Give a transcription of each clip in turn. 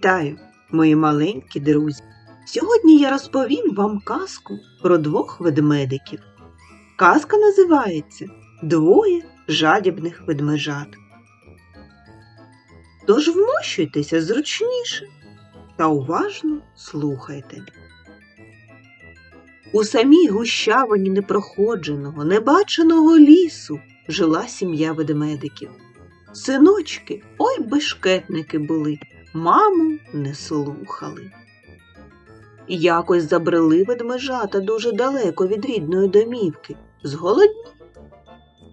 Вітаю, мої маленькі друзі! Сьогодні я розповім вам казку про двох ведмедиків. Казка називається Двоє жадібних ведмежат. Тож вмощуйтеся зручніше та уважно слухайте. У самій гущавині непроходженого, небаченого лісу жила сім'я ведмедиків. Синочки, ой бешкетники були, маму не слухали. Якось забрели ведмежата дуже далеко від рідної домівки, зголодні.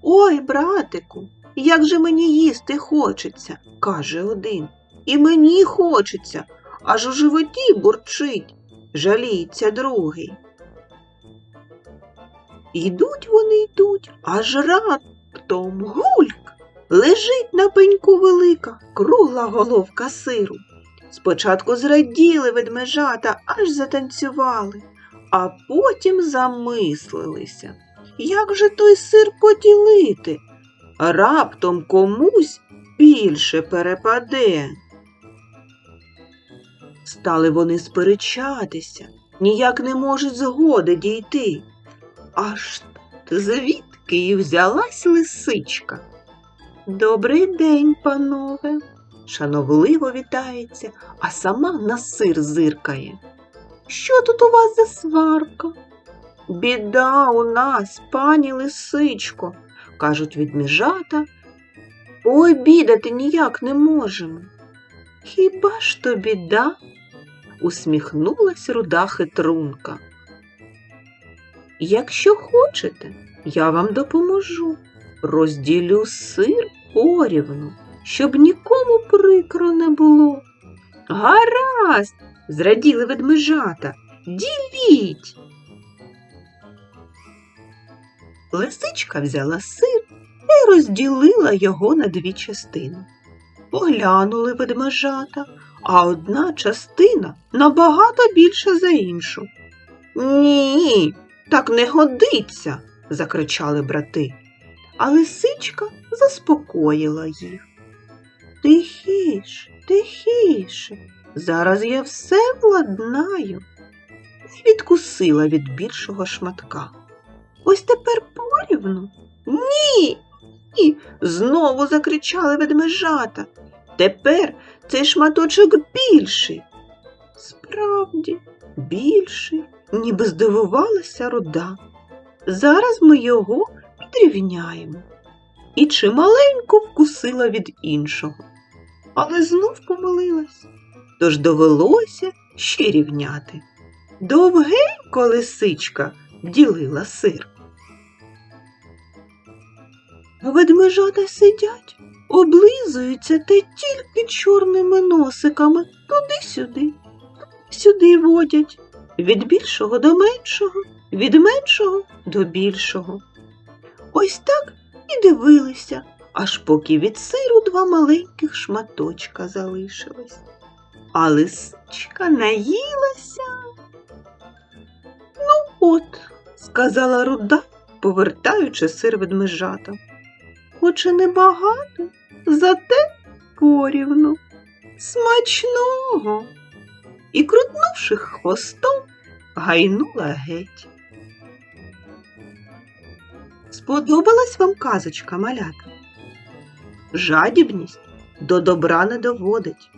Ой, братику, як же мені їсти хочеться, каже один. І мені хочеться, аж у животі бурчить, жаліється другий. Йдуть вони йдуть, аж раптом гульк. Лежить на пеньку велика, кругла головка сиру. Спочатку зраділи ведмежата, аж затанцювали, а потім замислилися, як же той сир поділити? Раптом комусь більше перепаде. Стали вони сперечатися, ніяк не можуть згоди дійти. Аж звідки й взялась лисичка. Добрий день, панове, шановливо вітається, а сама на сир зиркає. Що тут у вас за сварка? Біда у нас, пані лисичко, кажуть відміжата. Ой, бідати ніяк не можемо. Хіба ж то біда? усміхнулась руда хитрунка. Якщо хочете, я вам допоможу. Розділю сир порівну, щоб нікому прикро не було. Гаразд, зраділи ведмежата, діліть. Лисичка взяла сир і розділила його на дві частини. Поглянули ведмежата, а одна частина набагато більша за іншу. Ні, так не годиться, закричали брати а лисичка заспокоїла їх. Тихіше, тихіше, зараз я все владнаю. І відкусила від більшого шматка. Ось тепер порівну. Ні, ні. Знову закричали ведмежата. Тепер цей шматочок більший. Справді, більший, ніби здивувалася руда. Зараз ми його підрівняємо. І чималенько вкусила від іншого, але знов помилилась, тож довелося ще рівняти. Довгенько лисичка ділила сир. Ведмежата сидять, облизуються та тільки чорними носиками туди-сюди, сюди водять, від більшого до меншого, від меншого до більшого. Ось так і дивилися, аж поки від сиру два маленьких шматочка залишилось. А лисичка наїлася. Ну от, сказала руда, повертаючи сир ведмежата. Хоч і небагато, зате порівну. Смачного. І, крутнувши хвостом, гайнула геть. Сподобалась вам казочка, малята? Жадібність до добра не доводить.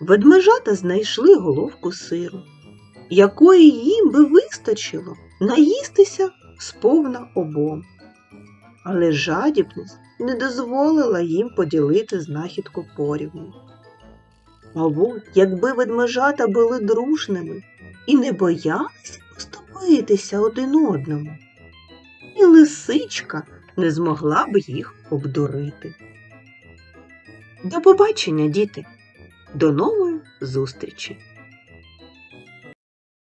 Ведмежата знайшли головку сиру, якої їм би вистачило наїстися сповна обом. Але жадібність не дозволила їм поділити знахідку порівну. Мабуть, якби ведмежата були дружними і не боялися поступитися один одному і лисичка не змогла б їх обдурити. До побачення, діти! До нової зустрічі!